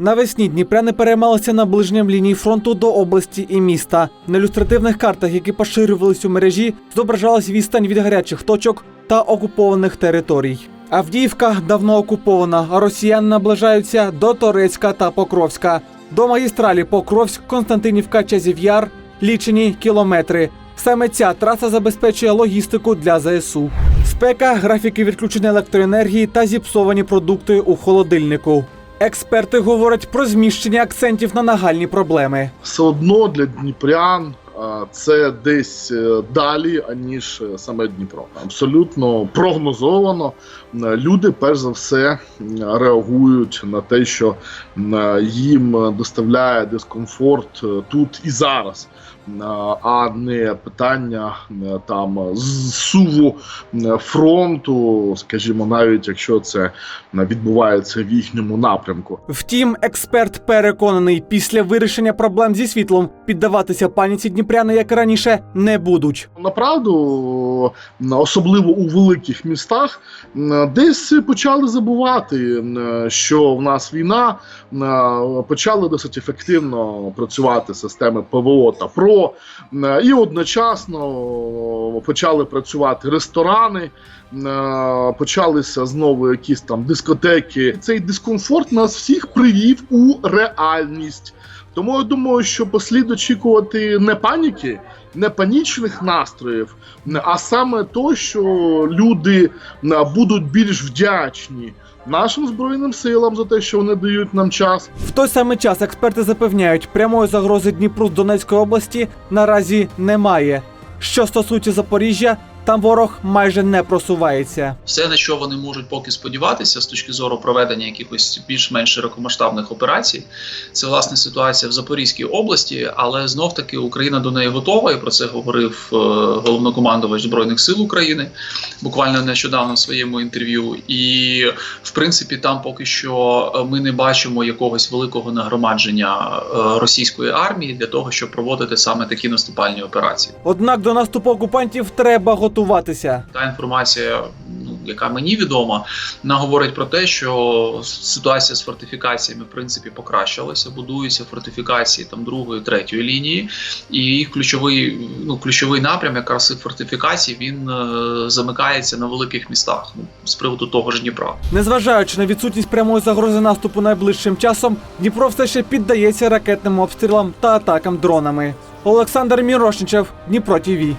Навесні дніпряни переймалися наближенням лінії фронту до області і міста. На ілюстративних картах, які поширювались у мережі, зображалась відстань від гарячих точок та окупованих територій. Авдіївка давно окупована, а росіяни наближаються до Торецька та Покровська. До магістралі Покровськ, Константинівка, Чазів'яр лічені кілометри. Саме ця траса забезпечує логістику для ЗСУ. Спека, графіки відключення електроенергії та зіпсовані продукти у холодильнику. Експерти говорять про зміщення акцентів на нагальні проблеми. все одно для дніпрян це десь е, далі, аніж е, саме Дніпро. Абсолютно прогнозовано. Люди, перш за все, реагують на те, що їм доставляє дискомфорт е, тут і зараз. А не питання там зсуву м, фронту, скажімо, навіть якщо це відбувається в їхньому напрямку. Втім, експерт переконаний, після вирішення проблем зі світлом піддаватися паніці дніпряни, як раніше, не будуть. Направду, особливо у великих містах, десь почали забувати, що в нас війна, почали досить ефективно працювати системи ПВО та ПРО, і одночасно почали працювати ресторани. Почалися знову якісь там дискотеки. Цей дискомфорт нас всіх привів у реальність. Тому я думаю, що послід очікувати не паніки, не панічних настроїв, а саме то, що люди е, будуть більш вдячні нашим збройним силам за те, що вони дають нам час. В той самий час експерти запевняють, прямої загрози Дніпру з Донецької області наразі немає. Що стосується Запоріжжя, там ворог майже не просувається. Все, на що вони можуть поки сподіватися з точки зору проведення якихось більш-менш широкомасштабних операцій, це власне ситуація в Запорізькій області, але знов таки Україна до неї готова, і про це говорив е, головнокомандувач збройних сил України буквально нещодавно в своєму інтерв'ю. І в принципі, там поки що е, ми не бачимо якогось великого нагромадження е, російської армії для того, щоб проводити саме такі наступальні операції. Однак до наступу окупантів треба готуватися. Та інформація, ну яка мені відома, вона говорить про те, що ситуація з фортифікаціями в принципі покращилася. Будуються фортифікації там другої, третьої лінії, і їх ключовий, ну ключовий напрям, якраз фортифікацій, він е, замикається на великих містах. Ну з приводу того ж Дніпра. Незважаючи на відсутність прямої загрози наступу найближчим часом, Дніпро все ще піддається ракетним обстрілам та атакам дронами. Олександр Мірошничев, Дніпро ТІВІ.